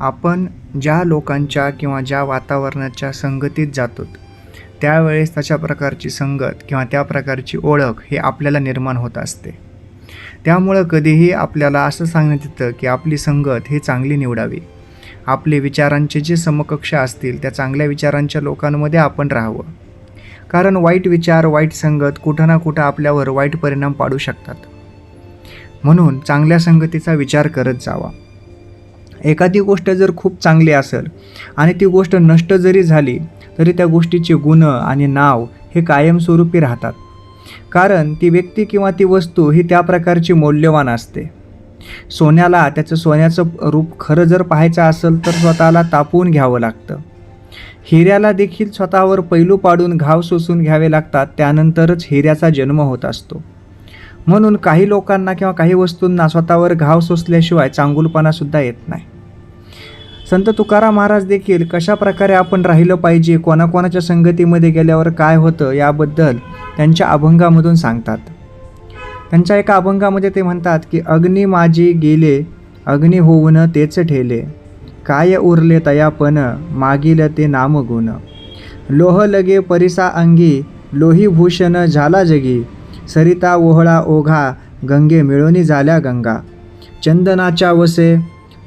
आपण ज्या लोकांच्या किंवा ज्या वातावरणाच्या संगतीत जातो त्यावेळेस तशा प्रकारची संगत किंवा त्या प्रकारची ओळख हे आपल्याला निर्माण होत असते. त्यामुळं कधीही आपल्याला असं सांगण्यात येतं की आपली संगत ही चांगली निवडावी. आपले विचारांचे जे समकक्ष असतील त्या चांगल्या विचारांच्या लोकांमध्ये आपण राहावं. कारण वाईट विचार वाईट संगत कुठं ना कुठं आपल्यावर वाईट परिणाम पाडू शकतात. म्हणून चांगल्या संगतीचा विचार करत जावा. एखादी गोष्ट जर खूप चांगली असेल आणि ती गोष्ट नष्ट जरी झाली तरी त्या गोष्टीचे गुण आणि नाव हे कायमस्वरूपी राहतात. कारण ती व्यक्ती किंवा ती वस्तू ही त्या प्रकारची मौल्यवान असते. सोन्याला त्याचं सोन्याचं रूप खरं जर पाहायचं असेल तर स्वतःला तापवून घ्यावं लागतं. हिऱ्याला देखील स्वतःवर पैलू पाडून घाव सोसून घ्यावे लागतात त्यानंतरच हिऱ्याचा जन्म होत असतो. म्हणून काही लोकांना किंवा काही वस्तूंना स्वतःवर घाव सोसल्याशिवाय चांगुलपणासुद्धा येत नाही. संत तुकाराम महाराज देखील कशा प्रकारे आपण राहिलं पाहिजे कोणाकोणाच्या संगतीमध्ये गेल्यावर काय होतं याबद्दल त्यांच्या अभंगामधून सांगतात. त्यांच्या एका अभंगामध्ये ते म्हणतात की अग्नी माझी गेले अग्नी होऊन तेच ठेले. काय उरले तयापण मागील ते नामगुण. लोह लगे परिसा अंगी लोही भूषण झाला जगी. सरिता ओहळा ओघा गंगे मिळोनी झाल्या गंगा. चंदनाच्या वसे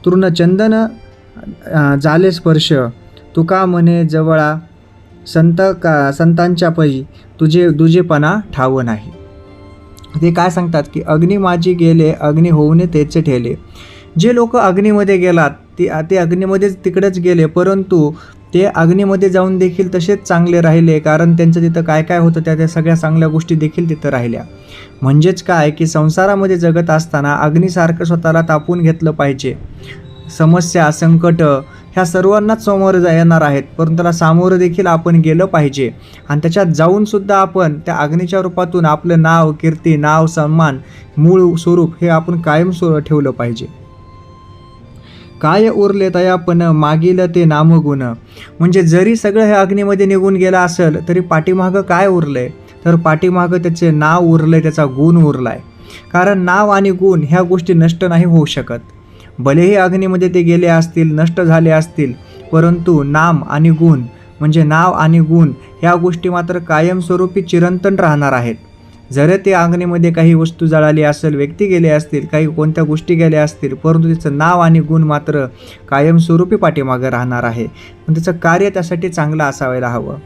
तृणचंदन झाले स्पर्श तुका म्हणे जवळा संत का संतांच्या पै तुझे दुजेपणा ठाव नाही. ते काय सांगतात की अग्नी माझी गेले अग्नी होऊन तेच ठेले. जे लोक अग्नीमध्ये गेलात ते ते अग्नीमध्येच तिकडेच गेले परंतु ते अग्नीमध्ये जाऊन देखील तसेच चांगले राहिले कारण त्यांचं तिथं काय काय होतं त्या त्या सगळ्या चांगल्या गोष्टी देखील तिथं राहिल्या. म्हणजेच काय की संसारामध्ये जगत असताना अग्नीसारखं स्वतःला तापून घेतलं पाहिजे. समस्या संकट ह्या सर्वांनाच समोर जा येणार आहेत. परंतु त्याला सामोरं देखील आपण गेलं पाहिजे. आणि त्याच्यात जाऊनसुद्धा आपण त्या अग्नीच्या रूपातून आपलं नाव कीर्ती नाव सन्मान मूळ स्वरूप हे आपण कायम स्व ठेवलं पाहिजे. काय उरले तयापण मागील ते नामगुण. म्हणजे जरी सगळं हे अग्नीमध्ये निघून गेलं असेल तरी पाठीमागं काय उरलंय? तर पाठीमागं त्याचे नाव उरलंय त्याचा गुण उरलाय. कारण नाव आणि गुण ह्या गोष्टी नष्ट नाही होऊ शकत. भलेही अग्नीमध्ये ते गेले असतील नष्ट झाले असतील परंतु नाम आणि गुण म्हणजे नाव आणि गुण ह्या गोष्टी मात्र कायमस्वरूपी चिरंतन राहणार आहेत. जर ते अग्नीमध्ये काही वस्तू जळाली असेल व्यक्ती गेले असतील काही कोणत्या गोष्टी गेल्या असतील परंतु तिचं नाव आणि गुण मात्र कायमस्वरूपी पाठीमागं राहणार आहे. पण त्याचं कार्य त्यासाठी चांगलं असावायला हवं.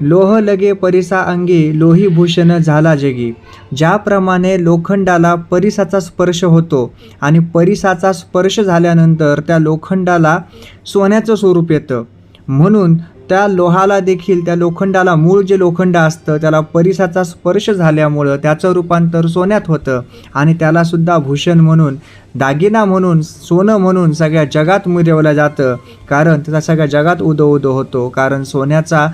लोह लगे परिसा अंगी लोही भूषण झाला जगी. ज्याप्रमाणे लोखंडाला परिसाचा स्पर्श होतो आणि परिसाचा स्पर्श झाल्यानंतर त्या लोखंडाला सोन्याचं स्वरूप येतं. म्हणून त्या लोहाला देखील त्या लोखंडाला मूळ जे लोखंड असतं त्याला परिसाचा स्पर्श झाल्यामुळं त्याचं रूपांतर सोन्यात होतं आणि त्यालासुद्धा भूषण म्हणून दागिना म्हणून सोनं म्हणून सगळ्या जगात मिरवलं जातं. कारण त्याचा सगळ्या जगात उदो उदो होतो. कारण सोन्याचा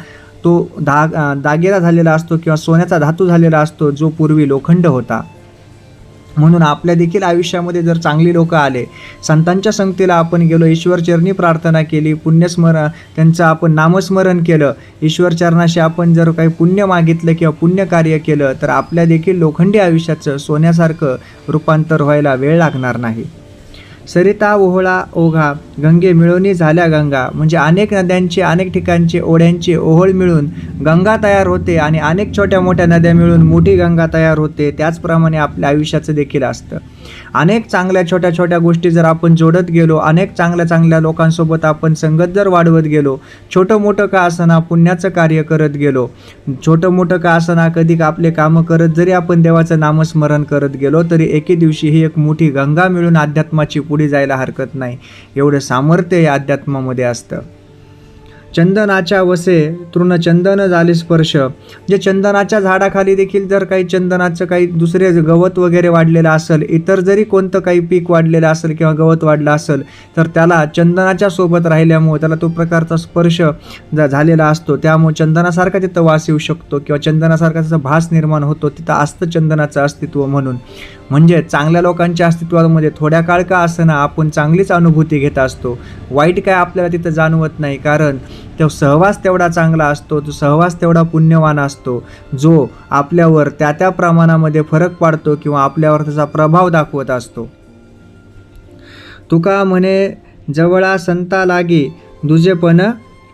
तो धाग दागिरा झालेला असतो किंवा सोन्याचा धातू झालेला असतो जो पूर्वी लोखंड होता. म्हणून आपल्या देखील आयुष्यामध्ये जर चांगली लोक आले संतांच्या संगतीला आपण गेलो ईश्वरचरणी प्रार्थना केली पुण्यस्मरण त्यांचं आपण नामस्मरण केलं ईश्वरचरणाशी आपण जर काही पुण्य मागितलं किंवा पुण्य कार्य केलं तर आपल्या देखील लोखंडी आयुष्याचं सोन्यासारखं रूपांतर व्हायला वेळ लागणार नाही. सरिता ओहळा ओघा गंगे मिळवणी झाल्या गंगा. म्हणजे अनेक नद्यांचे अनेक ठिकाणचे ओढ्यांचे ओहोळ मिळून गंगा तयार होते आणि अनेक छोट्या मोठ्या नद्या मिळून मोठी गंगा तयार होते. त्याचप्रमाणे आपल्या आयुष्याचं देखील असतं. अनेक चांगल्या छोट्या छोट्या गोष्टी जर आपण जोडत गेलो अनेक चांगल्या चांगल्या लोकांसोबत आपण संगत जर वाढवत गेलो छोटं मोठं का असना पुण्याचं कार्य करत गेलो छोटं मोठं का असना कधी आपले कामं करत जरी आपण देवाचं नामस्मरण करत गेलो तरी एके दिवशी ही एक मोठी गंगा मिळून अध्यात्माची पुढे जायला हरकत नाही. एवढं सामर्थ्य या अध्यात्मामध्ये असतं. चंदनाच्या वसे तृणचंदन झाले स्पर्श. जे चंदनाच्या झाडाखाली देखील जर काही चंदनाचं काही दुसरे गवत वगैरे वाढलेलं असेल इतर जरी कोणतं काही पीक वाढलेलं असेल किंवा गवत वाढलं असेल तर त्याला चंदनाच्या सोबत राहिल्यामुळे त्याला तो प्रकारचा स्पर्श जा झालेला असतो. त्यामुळे चंदनासारखा तिथं वास येऊ शकतो किंवा चंदनासारखा त्याचा भास निर्माण होतो. तिथं असतं चंदनाचं अस्तित्व म्हणून. म्हणजे चांगल्या लोकांच्या अस्तित्वामध्ये थोड्या काळ का असताना आपण चांगलीच अनुभूती घेत असतो. वाईट काय आपल्याला तिथं जाणवत नाही कारण तो सहवास तेवढा चांगला असतो तो सहवास तेवढा पुण्यवान असतो. जो आपल्यावर त्या त्या प्रमाणामध्ये फरक पाडतो किंवा आपल्यावर त्याचा प्रभाव दाखवत असतो. तुका म्हणे जवळा संता लागे दुजेपण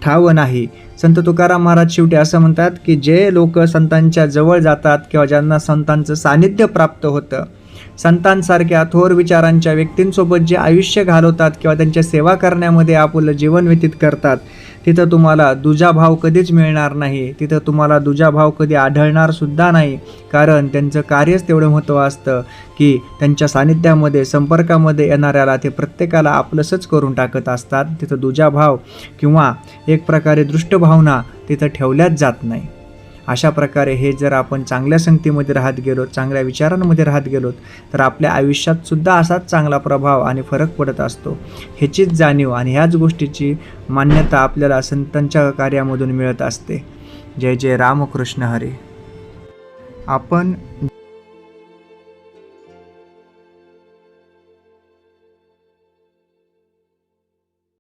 ठाव नाही. संत तुकाराम महाराज शेवटी असं म्हणतात की जे लोक संतांच्या जवळ जातात किंवा ज्यांना संतांचं सानिध्य प्राप्त होतं संतांसारख्या थोर विचारांच्या व्यक्तींसोबत जे आयुष्य घालवतात किंवा त्यांच्या सेवा करण्यामध्ये आपलं जीवन व्यतीत करतात तिथं तुम्हाला दुजा भाव कधीच मिळणार नाही. तिथं तुम्हाला दुजा भाव कधी आढळणार सुद्धा नाही. कारण त्यांचं कार्यच तेवढं महत्त्व असतं की त्यांच्या सानिध्यामध्ये संपर्कामध्ये येणाऱ्याला ते प्रत्येकाला आपलंसंच करून टाकत असतात. तिथं दुजा भाव किंवा एक प्रकारे दृष्टभावना तिथं ठेवल्याच जात नाही. अशा प्रकारे हे जर आपण चांगल्या संगतीमध्ये राहत गेलो चांगल्या विचारांमध्ये राहत गेलो तर आपल्या आयुष्यात सुद्धा असाच चांगला प्रभाव आणि फरक पडत असतो. ह्याचीच जाणीव आणि ह्याच गोष्टीची मान्यता आपल्याला संतांच्या कार्यामधून मिळत असते. जय जय रामकृष्ण हरे. आपण